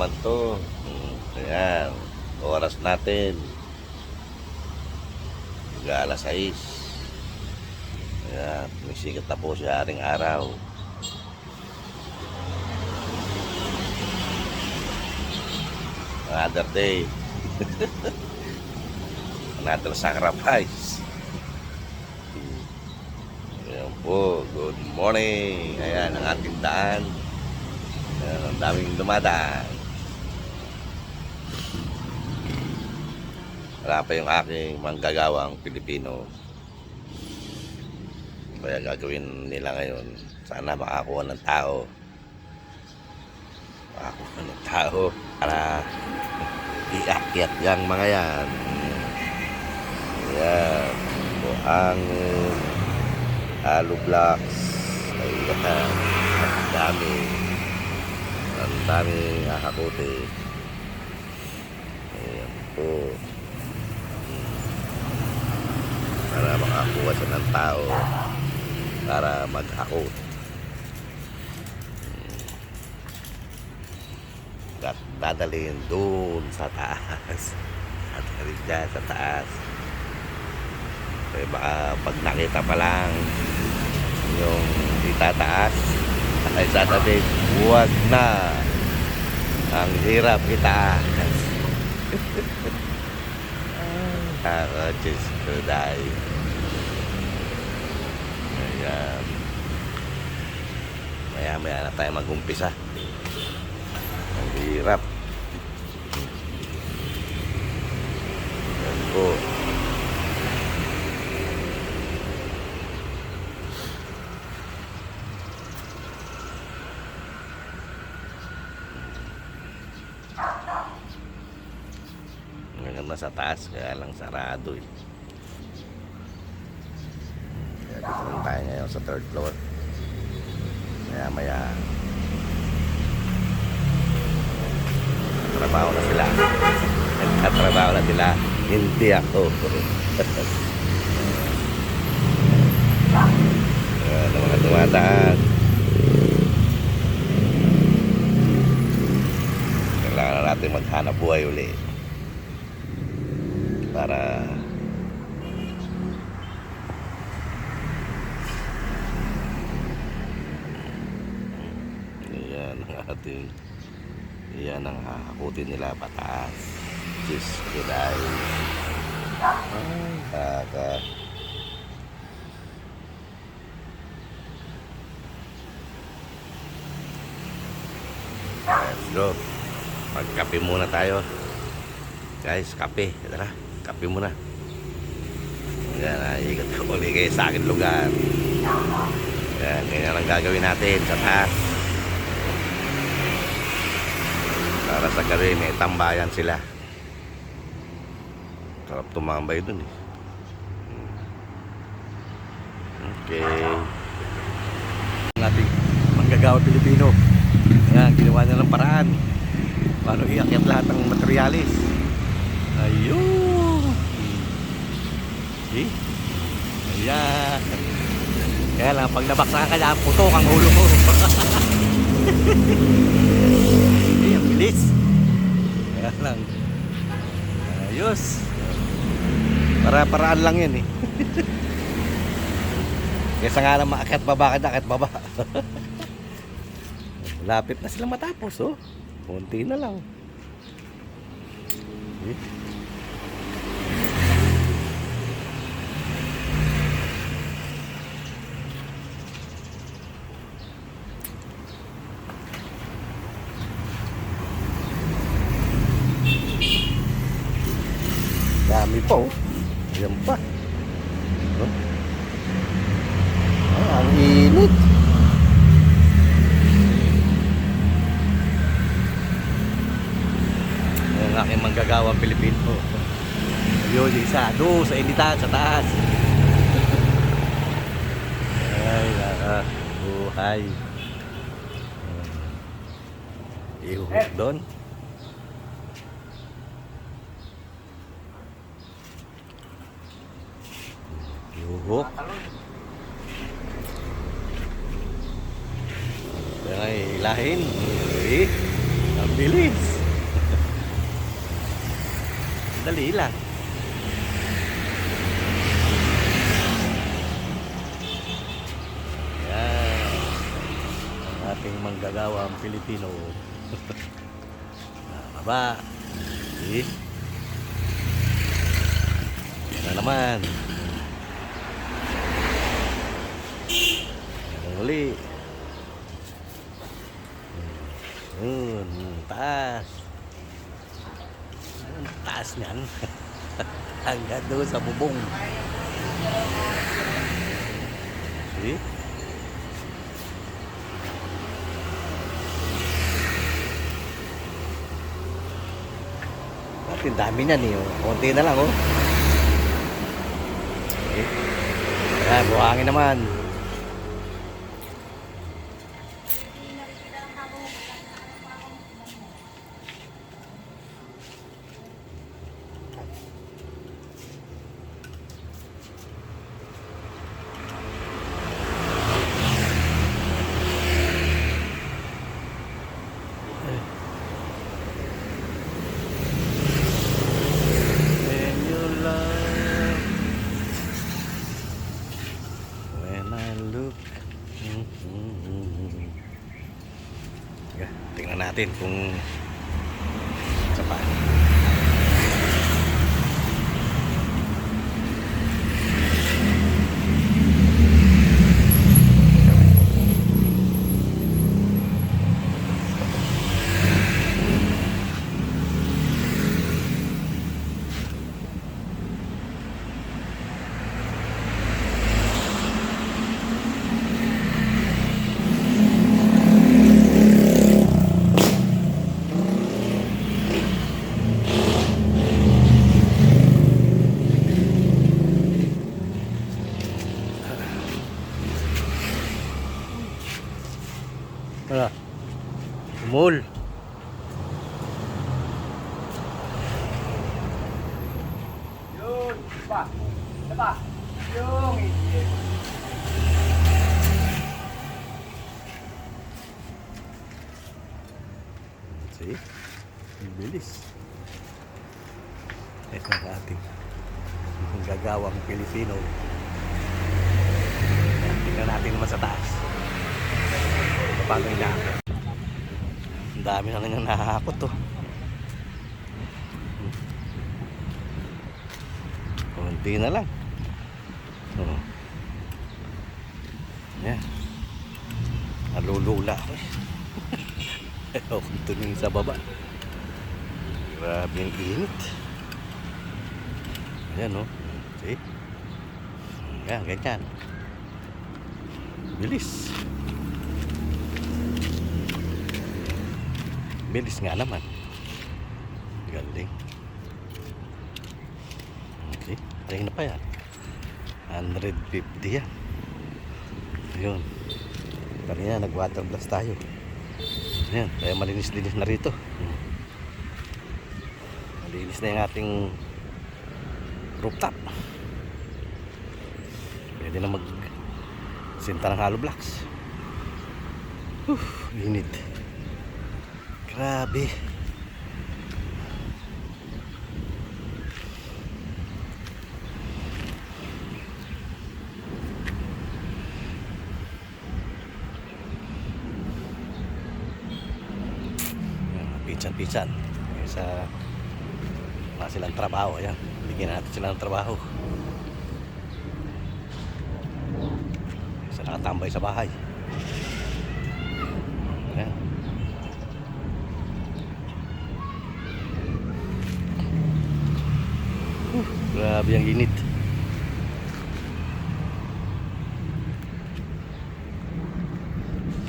naman to. Hmm, Ayan. Oras natin. Hanggang alas 6. Ayan. May sikat na po si Haring Araw. Another day. Another sacrifice. Ayan po. Good morning. Ayan ang ating daan. Ang daming dumadaan. Wala pa yung aking manggagawang Pilipino. Kaya gagawin nila ngayon. Sana makakuha ng tao. Makakuha ng tao para iakyat yung mga yan. Ayan. Buhangin. Alo blocks. Ayan. Ang dami. Ang dami kakakuti. Ayan po. Para makakuha siya ng tao para mag-akot. At dadalhin doon sa taas. At rin dyan sa taas. Eh baka pag nakita pa lang yung itataas ay sasabihin, huwag na. Ang hirap itaas. Ako, Diyos ko dahil. Ayan. Maya maya na tayo mag-umpisa. Ang hirap. Ayan po. Ngayon na sa taas, kaya lang sarado eh. Kaya dito lang tayo ngayon sa third floor. Maya maya. Trabaho na sila. Nagtatrabaho na sila. Hindi ako. Ang mga dumadaan. Kailangan na natin maghanap buhay ulit para yan ang ating yan ang hakutin nila pataas Diyos ko dahil ay kaka let's go. Magkape muna tayo. Guys kape. Tara kape muna yan ikot ko ulit kayo sa akin lugar yan ganyan ang gagawin natin sa taas para sa gabi may tambayan sila sarap tumambay dun eh okay ng ating manggagawa Pilipino. Ayan, ginawa niya ng paraan. Paano iakyat lahat ng materialis. Ayun! See? Ayan. Kaya lang, pag nabaksakan ka niya, putok ang ulo mo. Hindi, ang bilis. Kaya lang. Ayos. Para-paraan lang yan eh. Kesa nga lang maakyat baba ka na, akyat baba. Lapit na sila matapos, oh. Kunti na lang. Eh. Dami pa, oh. Ayan pa. Oh. Ah, ang init. Ang aking manggagawang Pilipino. Yun, yung isa. Doon, sa initan, sa taas. Ay, naka. Buhay. Ihuk doon. Kaya nga, hilahin. Eh, ang Bilis. Dali lang. Yan. Ang ating manggagawang Pilipino. Ah, Baba. See? Yan na naman. Uli. Yun, taas. Ang taas niyan. Hanggang doon sa bubong. See? At yung dami niyan eh. oh. Konti na lang oh. Okay. Ayan, buhangin naman. Natin kung Sa pa Wala Umul Yun, pa. Diba? Yung See? Ang bilis. Ito ang ating ang Pilipino. Tingnan natin naman sa taas. Paano inaakot. Dami na lang yung nakakakot to. Hmm. Kunti na lang. Oh. Yan. Nalulula ako eh. Kung tumingin sa baba. Grabe ang init. Ayan o. See? Ayan, ganyan. Bilis. Bilis nga naman. Galing. Okay. Ayun na pa yan. 150 yan. Ayun. Kanina nag-water blast tayo. Ayan, kaya malinis-linis na rito. Malinis na yung ating rooftop. Pwede na mag sinta ng hollow blocks. Whew, init. Grabe. Kaya Sa wala silang trabaho. Ayan. Bigyan natin sila ng trabaho. Isa nakatambay sa bahay. Ayan. Huh, grabe ang init.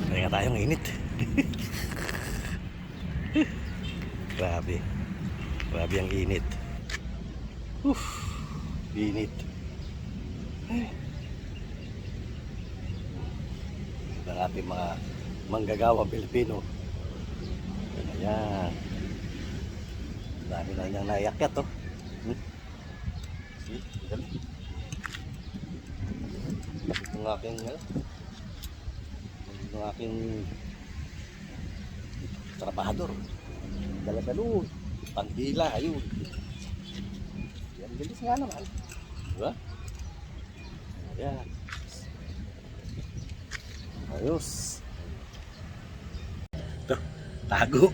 Kaya nga tayong init. Grabe. Grabe ang init. Uf, init. Ang ating mga manggagawa Pilipino. Ayan. Dami na niyang naiakyat oh. Hmm? See? Dali. Ang aking ano? Ang aking trabahador. Dala sa doon. Pandila, ayun. Yan, bilis nga naman. Diba? Ayan. Ayos. Ito, tago.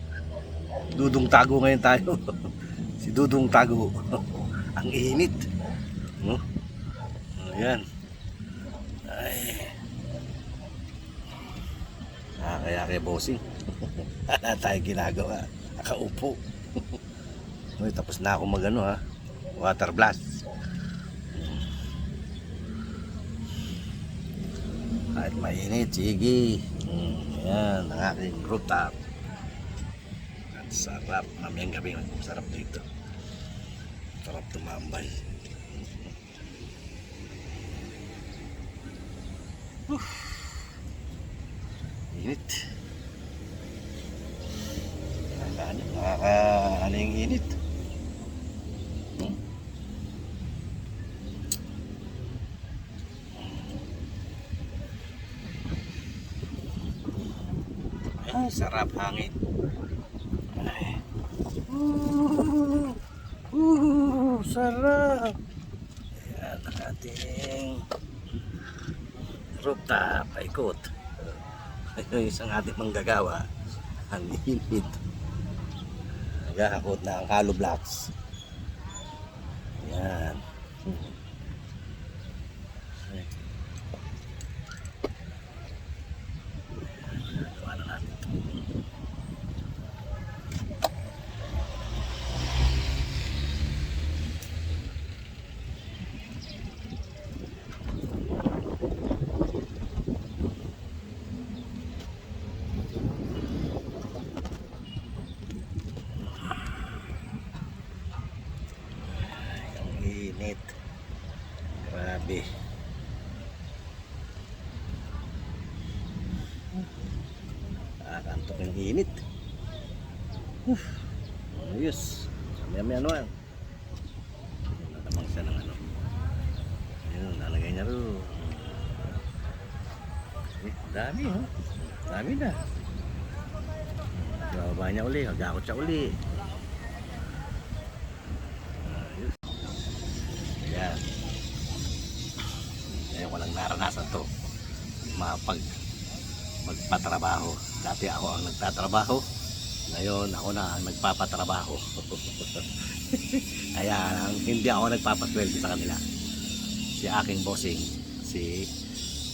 Dudong tago ngayon tayo. si Dudong tago. Ang init. No? Ayan. Ay. Ah, kaya kay bossing. Wala tayo ginagawa. Nakaupo. Uy, tapos na ako magano ha. Water blast. Kahit mainit, sige. Mm, yan, ang aking rooftop. At sarap. Mamayang gabi, sarap dito. Sarap tumambay. Whew. Init. Nakaka, nakaka, ano yung init? Hmm? Ay, sarap hangin. Ay. Uh, uh, sarap. Ayan ang ating rooftop. Paikot. Yung isang ating manggagawa. Ang init. Nagkakakot na ang hollow blocks. Ayan. Ay. Gawa na natin ito. Ang init. Grabe. Nakakantok yung init. Uf. Ayos. Maya-maya naman. Natamang siya ng ano. Ayun, lalagay niya ro. Eh, dami oh. Dami na. Bababa niya uli. Magakot siya uli. Ayos. Ayan. Ngayon ko lang naranasan to. Mapag magpatrabaho. Dati ako ang nagtatrabaho. Ngayon ako na ang nagpapatrabaho. Kaya hindi ako nagpapasweldo sa kanila. Si aking bossing, si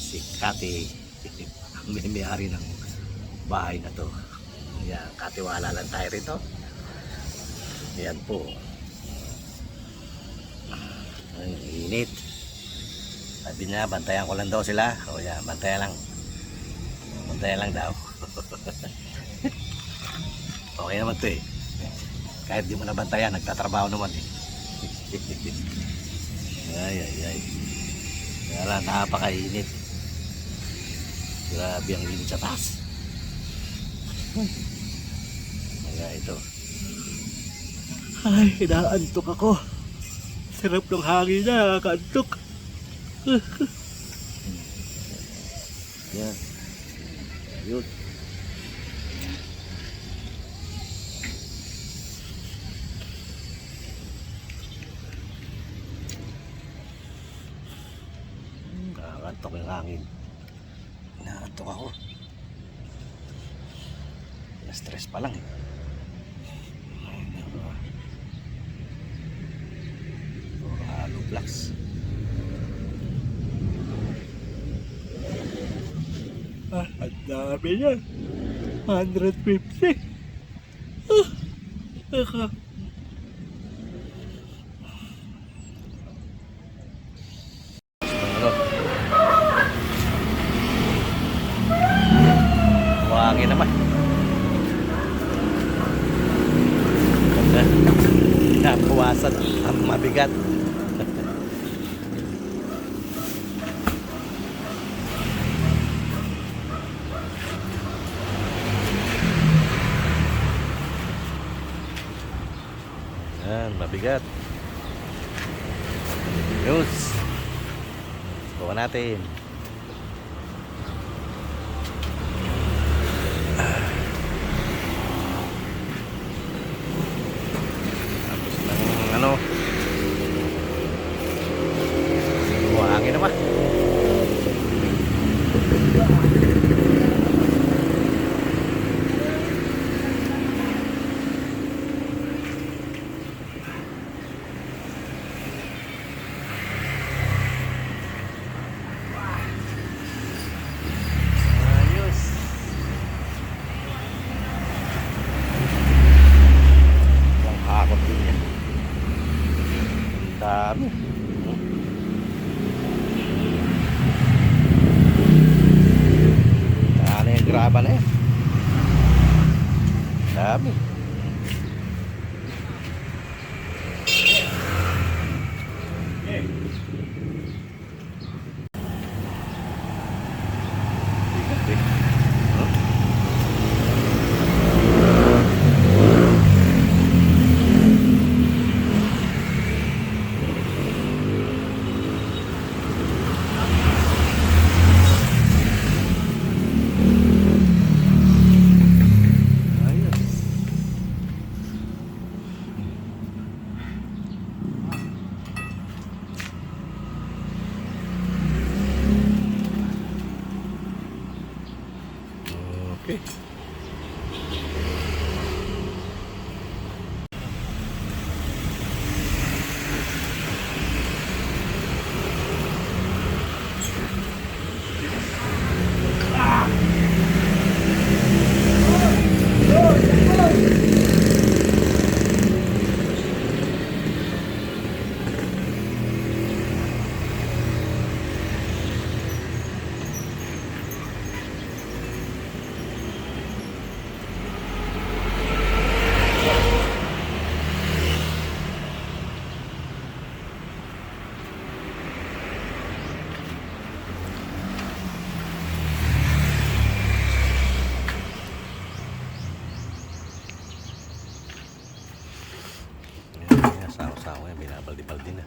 si Kati, may may-ari ng bahay na to. Yan, katiwala lang tayo rito. Yan po. Ang init. Sabi niya, bantayan ko lang daw sila. O yan, bantayan lang. Bantayan lang daw. okay naman to eh. Kahit di mo nabantayan, nagtatrabaho naman eh. ay, ay, ay. Kaya napakainit. Grabe ang init sa taas. Kaya ito. Ay, inaantok ako. Sarap ng hangin na, kantok. Yan. Yun. Nakakantok yung hangin. Nakakantok ako. Na-stress pa lang eh. Ayun na, oh. Puro hollow blocks. Ah, dami yan. 150. Ah, naka. Buhangin naman. Ganda. Napuwasan ang mabigat. Natin. Dami. Sawa-sawa yan, binabaldi-baldi na.